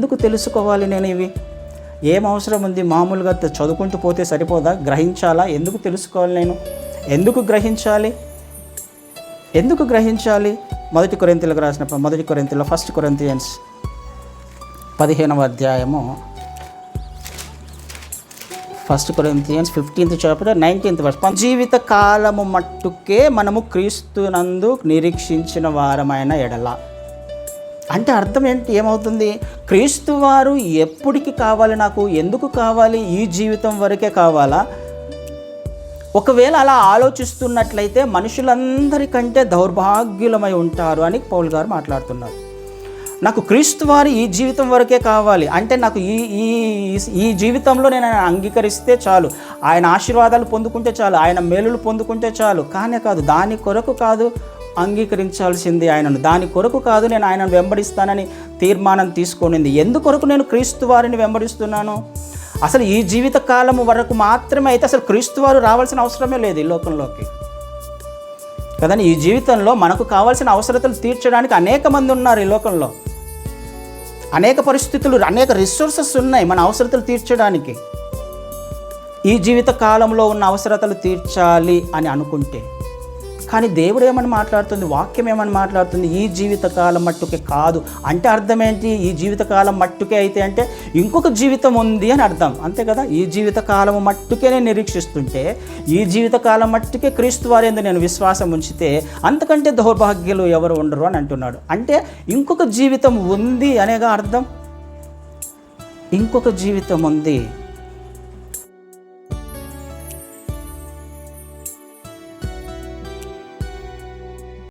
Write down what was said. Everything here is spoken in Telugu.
ఎందుకు తెలుసుకోవాలి నేను ఇవి? ఏం అవసరం ఉంది? మామూలుగా చదువుకుంటూ పోతే సరిపోదా? గ్రహించాలా? ఎందుకు తెలుసుకోవాలి నేను? ఎందుకు గ్రహించాలి? ఎందుకు గ్రహించాలి? మొదటి కొరింతలకు రాసిన మొదటి కొరింతలో ఫస్ట్ కొరింతియన్స్ పదిహేనవ అధ్యాయము. First Corinthians fifteenth chapter nineteenth verse జీవిత కాలము మట్టుకే మనము క్రీస్తునందు నిరీక్షించిన వారమైన ఎడల. అంటే అర్థం ఏంటి? ఏమవుతుంది? క్రీస్తు వారు ఎప్పటికి కావాలి నాకు? ఎందుకు కావాలి? ఈ జీవితం వరకే కావాలా? ఒకవేళ అలా ఆలోచిస్తున్నట్లయితే మనుషులందరికంటే దౌర్భాగ్యులమై ఉంటారు అని పౌల్ గారు మాట్లాడుతున్నారు. నాకు క్రీస్తు వారు ఈ జీవితం వరకే కావాలి. అంటే నాకు ఈ ఈ ఈ జీవితంలో నేను ఆయన అంగీకరిస్తే చాలు. ఆయన ఆశీర్వాదాలు పొందుకుంటే చాలు. ఆయన మేలులు పొందుకుంటే చాలు. కానే కాదు దాని కొరకు కాదు. అంగీకరించాల్సింది ఆయనను. దాని కొరకు కాదు నేను ఆయనను వెంబడిస్తానని తీర్మానం తీసుకొనింది. ఎందుకొరకు నేను క్రీస్తు వారిని వెంబడిస్తున్నాను? అసలు ఈ జీవిత కాలం వరకు మాత్రమే అయితే అసలు క్రీస్తు వారు రావాల్సిన అవసరమే లేదు ఈ లోకంలోకి. కదండి ఈ జీవితంలో మనకు కావాల్సిన అవసరతలు తీర్చడానికి అనేక మంది ఉన్నారు ఈ లోకంలో. అనేక పరిస్థితులు అనేక రిసోర్సెస్ ఉన్నాయి మన అవసరతలు తీర్చడానికి. ఈ జీవిత కాలంలో ఉన్న అవసరతలు తీర్చాలి అని అనుకుంటే కానీ దేవుడు ఏమని మాట్లాడుతుంది? వాక్యం ఏమని మాట్లాడుతుంది? ఈ జీవితకాలం మట్టుకే కాదు. అంటే అర్థం ఏంటి ఈ జీవితకాలం మట్టుకే అయితే అంటే ఇంకొక జీవితం ఉంది అని అర్థం. అంతే కదా? ఈ జీవితకాలం మట్టుకే నేను నిరీక్షిస్తుంటే ఈ జీవితకాలం మట్టుకే క్రీస్తు వారేందు నేను విశ్వాసం ఉంచితే అంతకంటే దౌర్భాగ్యులు ఎవరు ఉండరు అని అంటున్నాడు. అంటే ఇంకొక జీవితం ఉంది అనేగా అర్థం? ఇంకొక జీవితం ఉంది